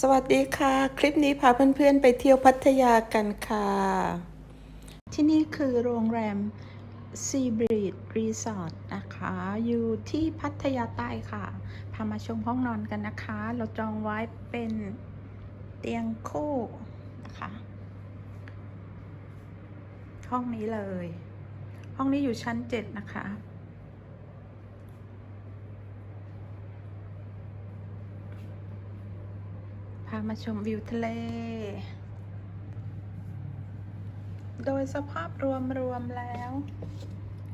สวัสดีค่ะ คลิปนี้พาเพื่อนๆไปเที่ยวพัทยากันค่ะ ที่นี่คือโรงแรม Sea Breeze Resort นะคะ อยู่ที่พัทยาใต้ค่ะ พามาชมห้องนอนกันนะคะ เราจองไว้เป็นเตียงคู่นะคะห้องนี้เลย ห้องนี้อยู่ชั้น7นะคะามาชมวิวทะเล โดยสภาพรวมๆแล้ว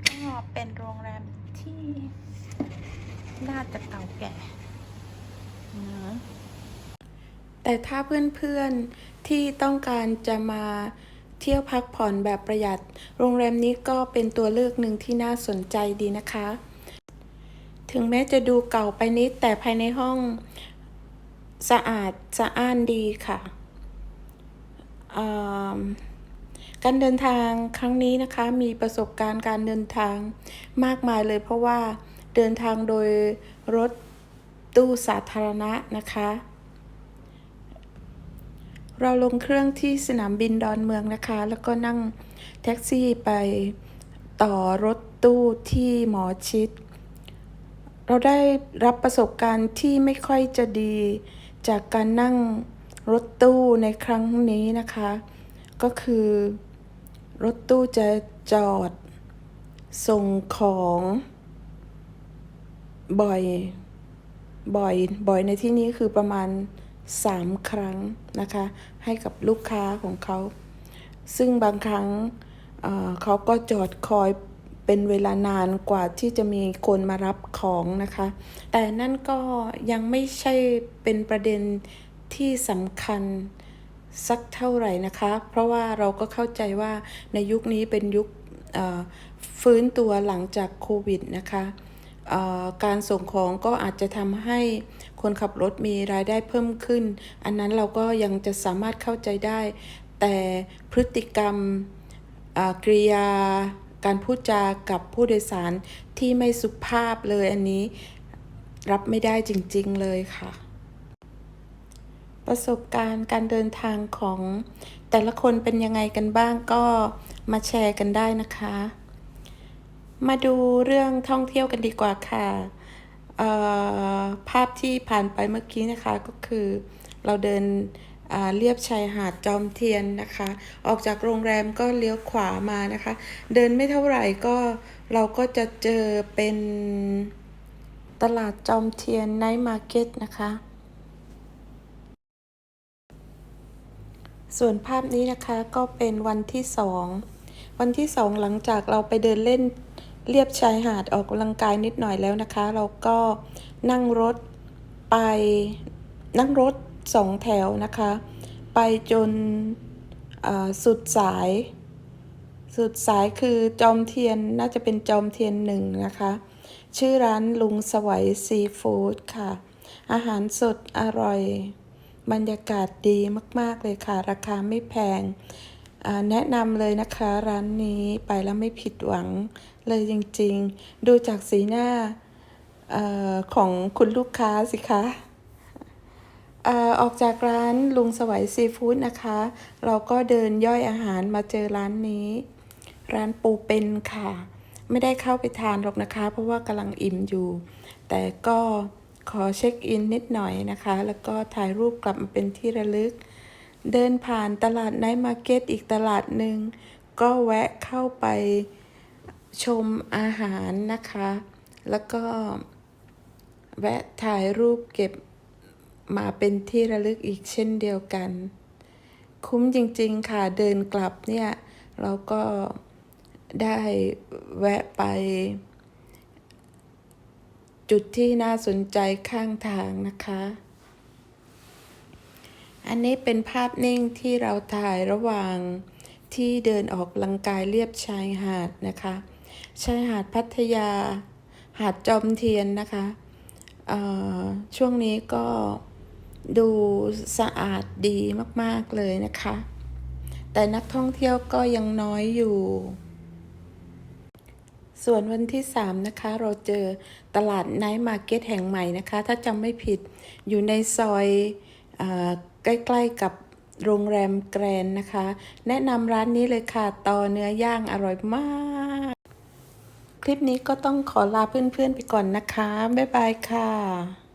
ก็เป็นโรงแรมที่น่าจะเก่าแก่นะแต่ถ้าเพื่อนๆที่ต้องการจะมาเที่ยวพักผ่อนแบบประหยัด โรงแรมนี้ก็เป็นตัวเลือกหนึ่งที่น่าสนใจดีนะคะ ถึงแม้จะดูเก่าไปนิดแต่ภายในห้อง สะอาดสะอ้านดีค่ะ การเดินทางครั้งนี้นะคะ มีประสบการณ์การเดินทางมากมายเลย เพราะว่าเดินทางโดยรถตู้สาธารณะนะคะ เราลงเครื่องที่สนามบินดอนเมืองนะคะ แล้วก็นั่งแท็กซี่ไปต่อรถตู้ที่หมอชิด เราได้รับประสบการณ์ที่ไม่ค่อยจะดี จากการนั่งรถตู้ในครั้งนี้นะคะ ก็คือ รถตู้จะจอด ส่งของ บ่อย บ่อย บ่อยในที่นี้คือประมาณ 3 ครั้งนะคะ ให้กับลูกค้าของเขา ซึ่งบางครั้งเเขาก็จอดคอย เป็นเวลานานกว่าที่จะมีคนมารับของนะคะ แต่นั่นก็ยังไม่ใช่เป็นประเด็นที่สำคัญสักเท่าไหร่นะคะ เพราะว่าเราก็เข้าใจว่าในยุคนี้เป็นยุคฟื้นตัวหลังจากโควิดนะคะการส่งของก็อาจจะทำให้คนขับรถมีรายได้เพิ่มขึ้น อันนั้นเราก็ยังจะสามารถเข้าใจได้ แต่พฤติกรรมกริยา การพูดจากับผู้โดยสารที่ไม่สุภาพเลยอันนี้รับไม่ได้จริงๆเลยค่ะ ประสบการณ์การเดินทางของแต่ละคนเป็นยังไงกันบ้างก็มาแชร์กันได้นะคะ มาดูเรื่องท่องเที่ยวกันดีกว่าค่ะภาพที่ผ่านไปเมื่อกี้นะคะก็คือเราเดิน เลียบชายหาดจอมเทียนนะคะ ออกจากโรงแรมก็เลี้ยวขวามานะคะ เดินไม่เท่าไหร่ก็เราก็จะเจอเป็นตลาดจอมเทียนไนท์มาร์เก็ตนะคะ ส่วนภาพนี้นะคะก็เป็นวันที่สอง วันที่สองหลังจากเราไปเดินเล่นเลียบชายหาดออกกำลังกายนิดหน่อยแล้วนะคะ เราก็นั่งรถไปนั่งรถ สองแถวนะคะ ไปจนสุดสาย สุดสายคือจอมเทียนน่าจะเป็นจอมเทียนหนึ่งนะคะ ชื่อร้านลุงสวัยซีฟู้ดค่ะ อาหารสดอร่อย บรรยากาศดีมาก ๆ เลยค่ะ ราคาไม่แพงแนะนำเลยนะคะร้านนี้ไปแล้วไม่ผิดหวังเลยจริง ๆ ดูจากสีหน้าอของคุณลูกค้าสิคะ อ่อออกจากร้านลุงสวัยซีฟู้ดนะคะ เราก็เดินย่อยอาหารมาเจอร้านนี้ ร้านปูเป็นค่ะ ไม่ได้เข้าไปทานหรอกนะคะ เพราะว่ากำลังอิ่มอยู่ แต่ก็ขอเช็คอินนิดหน่อยนะคะ แล้วก็ถ่ายรูปกลับมาเป็นที่ระลึก เดินผ่านตลาดไนท์มาร์เก็ตอีกตลาดหนึ่ง ก็แวะเข้าไปชมอาหารนะคะ แล้วก็แวะถ่ายรูปเก็บ มาเป็นที่ระลึกอีกเช่นเดียวกัน คุ้มจริงๆค่ะเดินกลับเนี่ย เราก็ได้แวะไป จุดที่น่าสนใจข้างทางนะคะ อันนี้เป็นภาพนิ่งที่เราถ่ายระหว่างที่เดินออกลังกายเรียบชายหาดนะคะ ชายหาดพัทยา หาดจอมเทียนนะคะช่วงนี้ก็ ดูสะอาดดีมาก ๆ เลยนะคะ แต่นักท่องเที่ยวก็ยังน้อยอยู่ ส่วนวันที่ 3 นะคะ เราเจอตลาดไนท์มาร์เก็ตแห่งใหม่นะคะ ถ้าจำไม่ผิดอยู่ในซอยอใกล้ ๆ กับโรงแรมแกรนนะคะ แนะนำร้านนี้เลยค่ะ ต่อเนื้อย่างอร่อยมาก คลิปนี้ก็ต้องขอลาเพื่อน ๆ ไปก่อนนะคะ บ๊ายบายค่ะ